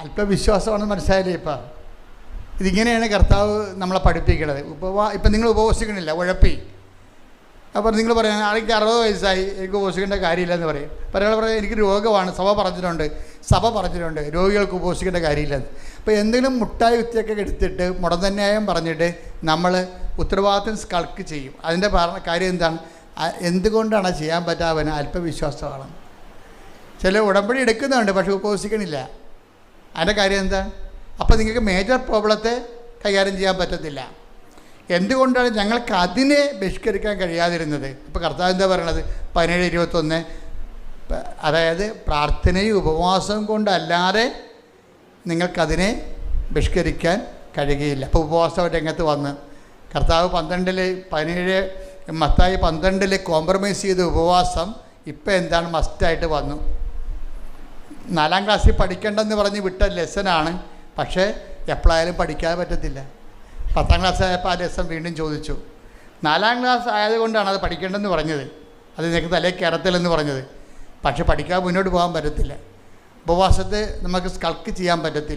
അല്പവിശ്വാസമാണെന്ന് മനസ്സിലായില്ലേ ഇപ്പം? ഇതിങ്ങനെയാണ് കർത്താവ് നമ്മളെ പഠിപ്പിക്കുന്നത് ഉപവാ ഇപ്പം നിങ്ങൾ ഉപവസിക്കണില്ല ഉഴപ്പി. അപ്പോൾ നിങ്ങൾ പറയാം ആൾക്ക് അറുപത് വയസ്സായി എനിക്ക് ഉപവസിക്കേണ്ട കാര്യമില്ലെന്ന് പറയും. പറയാൻ പറയാം എനിക്ക് രോഗമാണ്. സഭ പറഞ്ഞിട്ടുണ്ട് സഭ പറഞ്ഞിട്ടുണ്ട് രോഗികൾക്ക് ഉപവസിക്കേണ്ട കാര്യമില്ല അപ്പോൾ എന്തെങ്കിലും മുട്ടായി വിത്തിയൊക്കെ എടുത്തിട്ട് മുടന്തന്യായം പറഞ്ഞിട്ട് നമ്മൾ ഉത്തരവാദിത്തം കൾക്ക് ചെയ്യും. അതിന്റെ കാര്യം എന്താണ്? എന്തുകൊണ്ടാണ് ചെയ്യാൻ പറ്റാവുന്ന അല്പവിശ്വാസമാണ്. ചില ഉടമ്പടി എടുക്കുന്നുണ്ട് പക്ഷെ ഉപവസിക്കണില്ല. അതിന്റെ കാര്യം എന്താ? അപ്പോൾ നിങ്ങൾക്ക് മേജർ പ്രോബ്ലത്തെ കൈകാര്യം ചെയ്യാൻ പറ്റത്തില്ല. എന്തുകൊണ്ടാണ് ഞങ്ങൾക്ക് അതിനെ ബഹിഷ്കരിക്കാൻ കഴിയാതിരുന്നത്? ഇപ്പോൾ കർത്താവ് എന്താ പറയണത്? പതിനേഴ് ഇരുപത്തൊന്ന്. അതായത് പ്രാർത്ഥനയും ഉപവാസവും കൊണ്ടല്ലാതെ നിങ്ങൾക്കതിനെ ബഹിഷ്കരിക്കാൻ കഴിയുകയില്ല. അപ്പോൾ ഉപവാസം രംഗത്ത് വന്ന്. കർത്താവ് പന്ത്രണ്ടിൽ പതിനേഴ് മത്തായി പന്ത്രണ്ടിൽ കോംപ്രമൈസ് ചെയ്ത ഉപവാസം ഇപ്പോൾ എന്താണ് മസ്റ്റായിട്ട് വന്നു. നാലാം ക്ലാസ്സിൽ പഠിക്കേണ്ടെന്ന് പറഞ്ഞ് വിട്ട ലെസനാണ് പക്ഷേ എപ്പോഴായാലും പഠിക്കാൻ പറ്റത്തില്ല. പത്താം ക്ലാസ് ആയപ്പോൾ ആ ലെസൺ വീണ്ടും ചോദിച്ചു. നാലാം ക്ലാസ് ആയതുകൊണ്ടാണ് അത് പഠിക്കേണ്ടെന്ന് പറഞ്ഞത്. അത് നിനക്ക് തലേ കയറത്തില്ലെന്ന് പറഞ്ഞത്. പക്ഷെ പഠിക്കാതെ മുന്നോട്ട് പോകാൻ പറ്റത്തില്ല. ഉപവാസത്തെ നമുക്ക് സ്കൾക്ക് ചെയ്യാൻ പറ്റത്തില്ല.